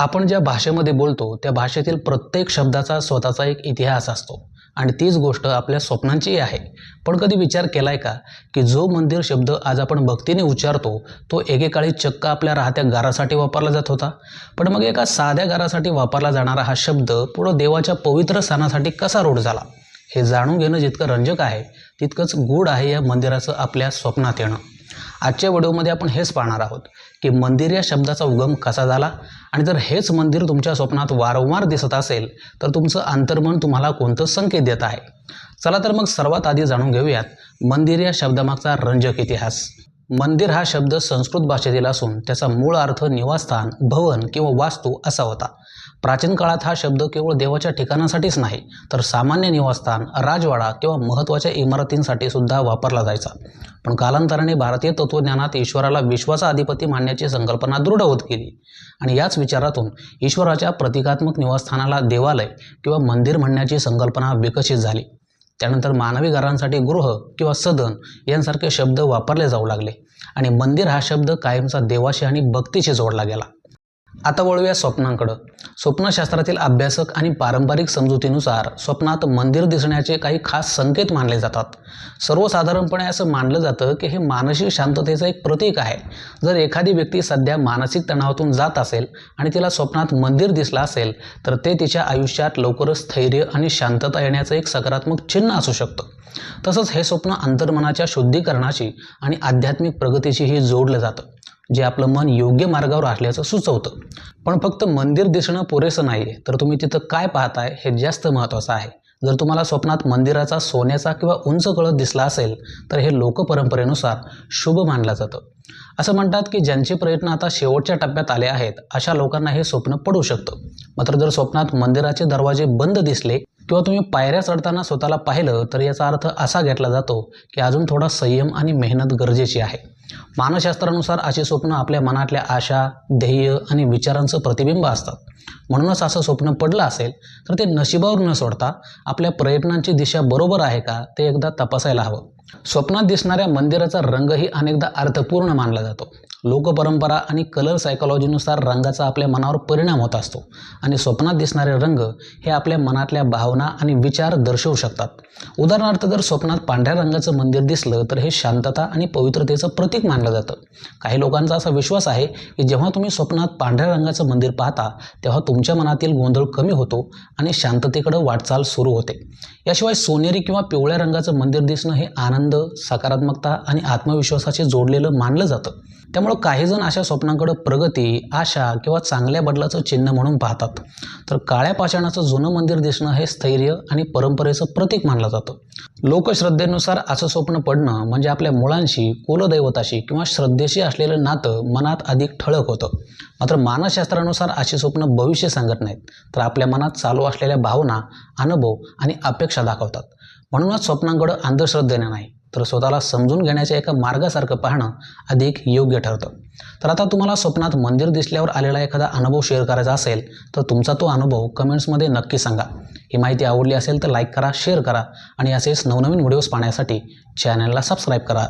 आपण ज्या भाषेमध्ये बोलतो त्या भाषेतील प्रत्येक शब्दाचा स्वतःचा एक इतिहास असतो. आणि तीच गोष्ट आपल्या स्वप्नांचीही आहे. पण कधी विचार केलाय का की जो मंदिर शब्द आज आपण भक्तीने उच्चारतो तो एकेकाळी चक्क आपल्या राहत्या घरासाठी वापरला जात होता? पण मग एका साध्या घरासाठी वापरला जाणारा हा शब्द पुढं देवाच्या पवित्र स्थानासाठी कसा रूढ झाला? हे जाणून घेणं जितकं रंजक आहे तितकंच गूढ आहे या मंदिराचं आपल्या स्वप्नात येणं. आजच्या व्हिडिओमध्ये आपण हेच पाहणार आहोत की मंदिर या शब्दाचा उगम कसा झाला? आणि जर हेच मंदिर तुमच्या स्वप्नात वारंवार दिसत असेल तर तुमचं अंतर्मन तुम्हाला कोणतं संकेत देत आहे? चला तर मग सर्वात आधी जाणून घेऊयात मंदिर या शब्दामागचा रंजक इतिहास. मंदिर हा शब्द संस्कृत भाषेतील असून त्याचा मूळ अर्थ निवासस्थान भवन किंवा वास्तू असा होता. प्राचीन काळात हा शब्द केवळ देवाच्या ठिकाणासाठीच नाही तर सामान्य निवासस्थान राजवाडा किंवा महत्त्वाच्या इमारतींसाठी सुद्धा वापरला जायचा. पण कालांतराने भारतीय तत्त्वज्ञानात ईश्वराला विश्वाचा अधिपती मानण्याची संकल्पना दृढ होत गेली. आणि याच विचारातून ईश्वराच्या प्रतिकात्मक निवासस्थानाला देवालय किंवा मंदिर म्हणण्याची संकल्पना विकसित झाली. त्यानंतर मानवी घरांसाठी गृह किंवा सदन यांसारखे शब्द वापरले जाऊ लागले. आणि मंदिर हा शब्द कायमचा देवाशी आणि भक्तीशी जोडला गेला. आता वळूया स्वप्नांकडं. स्वप्नशास्त्रातील अभ्यासक आणि पारंपरिक समजुतीनुसार स्वप्नात मंदिर दिसण्याचे काही खास संकेत मानले जातात. सर्वसाधारणपणे असं मानलं जातं की हे मानसिक शांततेचं एक प्रतीक आहे. जर एखादी व्यक्ती सध्या मानसिक तणावातून जात असेल आणि तिला स्वप्नात मंदिर दिसलं असेल तर ते तिच्या आयुष्यात लवकरच स्थैर्य आणि शांतता येण्याचं एक सकारात्मक चिन्ह असू शकतं. तसंच हे स्वप्न अंतर्मनाच्या शुद्धीकरणाशी आणि आध्यात्मिक प्रगतीशीही जोडलं जातं. जे आपलं मन योग्य मार्गावर असल्याचं सुचवतं. पण फक्त मंदिर दिसणं पुरेसं नाही आहे तर तुम्ही तिथं काय पाहताय हे जास्त महत्त्वाचं आहे. जर तुम्हाला स्वप्नात मंदिराचा सोन्याचा किंवा उंच कळत दिसला असेल तर हे लोकपरंपरेनुसार शुभ मानलं जातं. असं म्हणतात की ज्यांचे प्रयत्न आता शेवटच्या टप्प्यात आले आहेत अशा लोकांना हे स्वप्न पडू शकतं. मात्र जर स्वप्नात मंदिराचे दरवाजे बंद दिसले किंवा तुम्ही पायऱ्या चढताना स्वतःला पाहिलं तर याचा अर्थ असा घेतला जातो की अजून थोडा संयम आणि मेहनत गरजेची आहे. मानसशास्त्रानुसार असे स्वप्न आपल्या मनातल्या आशा ध्येय आणि विचारांचं प्रतिबिंब असतात. म्हणूनच असं स्वप्न पडलं असेल तर ते नशिबावर न सोडता आपल्या प्रयत्नांची दिशा बरोबर आहे का ते एकदा तपासायला हवं. स्वप्नात दिसणाऱ्या मंदिराचा रंगही अनेकदा अर्थपूर्ण मानला जातो. लोकपरंपरा आणि कलर सायकॉलॉजीनुसार रंगाचा आपल्या मनावर परिणाम होत असतो. आणि स्वप्नात दिसणारे रंग हे आपल्या मनातल्या भावना आणि विचार दर्शवू शकतात. उदाहरणार्थ जर स्वप्नात पांढऱ्या रंगाचं मंदिर दिसलं तर हे शांतता आणि पवित्रतेचं प्रतीक मानलं जातं. काही लोकांचा असा विश्वास आहे की जेव्हा तुम्ही स्वप्नात पांढऱ्या रंगाचं मंदिर पाहता तेव्हा तुमच्या मनातील गोंधळ कमी होतो आणि शांततेकडे वाटचाल सुरू होते. याशिवाय सोनेरी किंवा पिवळ्या रंगाचं मंदिर दिसणं हे आनंद सकारात्मकता आणि आत्मविश्वासाशी जोडलेलं मानलं जातं. त्यामुळं काहीजण अशा स्वप्नांकडे प्रगती आशा किंवा चांगल्या बदलाचं चिन्ह म्हणून पाहतात. तर काळ्या पाषाणाचं जुनं मंदिर दिसणं हे स्थैर्य आणि परंपरेचं प्रतीक मानलं जातं. लोकश्रद्धेनुसार असं स्वप्न पडणं म्हणजे आपल्या मुळांशी कुलदैवताशी किंवा श्रद्धेशी असलेलं नातं मनात अधिक ठळक होतं. मात्र मानसशास्त्रानुसार अशी स्वप्न भविष्य सांगत नाहीत तर आपल्या मनात चालू असलेल्या भावना अनुभव आणि अपेक्षा दाखवतात. म्हणूनच स्वप्नांकडं अंधश्रद्धेने नाही. तर स्वतःला समजून घेण्याच्या एका मार्गासारखं पाहणं अधिक योग्य ठरतं. तर आता तुम्हाला स्वप्नात मंदिर दिसल्यावर आलेला एखादा अनुभव शेअर करायचा असेल तर तुमचा तो अनुभव कमेंट्समध्ये नक्की सांगा. ही माहिती आवडली असेल तर लाईक करा शेअर करा आणि असेच नवनवीन व्हिडिओज पाहण्यासाठी चॅनलला सबस्क्राईब करा.